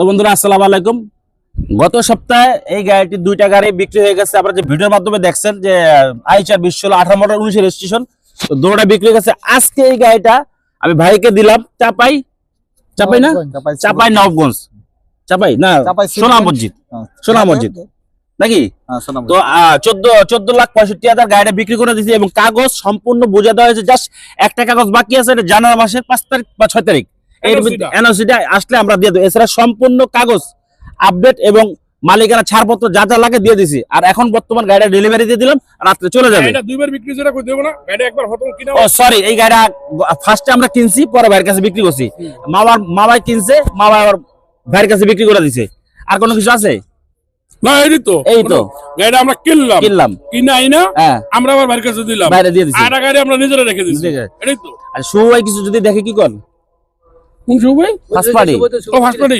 তো বন্ধুরা আসসালামু আলাইকুম। গত সপ্তাহে এই গাড়িটি দুইটা গাড়ি বিক্রি হয়ে গেছে। আপনারা যে ভিডিওর মাধ্যমে দেখছেন যে আইচার বিশ ষোলো আঠারো মডেল উনিশের রেজিস্ট্রেশন তো দুটোটা বিক্রি হয়ে গেছে। আজকে এই গাড়িটা আমি ভাইকে দিলাম চাপাই। চাপাই না? চাপাই নবগঞ্জ চাপাই না সোনা মসজিদ সোনা মসজিদ নাকি? হ্যাঁ, তো চোদ্দ চোদ্দ লাখ পঁয়ষট্টি হাজার গাড়িটা বিক্রি করে দিয়েছি এবং কাগজ সম্পূর্ণ বুঝে দেওয়া হয়েছে। জাস্ট একটা কাগজ বাকি আছে এটা জানুয়ারি মাসের পাঁচ তারিখ বা ছয় তারিখ। এর এনওসিটা আসলে আমরা দিয়ে দেবো। এছাড়া সম্পূর্ণ কাগজ আপডেট এবং মালিকানা ছাড়পত্র যা যা লাগে দিয়ে দিছি। আর এখন বর্তমান গাড়িটা ডেলিভারি দিয়ে দিলাম রাত্রে চলে যাবে। দুইবার বিক্রি করে দেবো না? গাড়ি একবার প্রথম কিনা ও সরি এই গাড়িটা ফার্স্টে আমরা কিনছি পরে ভাইয়ের কাছে বিক্রি করছি। মামার মামাই কিনছে মামা আবার ভাইয়ের কাছে বিক্রি করে দিছে। আর কোনো কিছু আছে? না এই তো। এই তো। গাড়িটা আমরা কিনলাম। কিনলাম। কিনা আইনা হ্যাঁ। আমরা আবার কাছে দিলাম। বাইরে দিয়ে দিছি। আর গাড়ি আমরা নিজেরা রেখে দিচ্ছি ঠিক এটাই তো। আর শুভ কিছু যদি দেখে কি কর? কোন সময়? ফার্স্ট পার্টি ও ফার্স্ট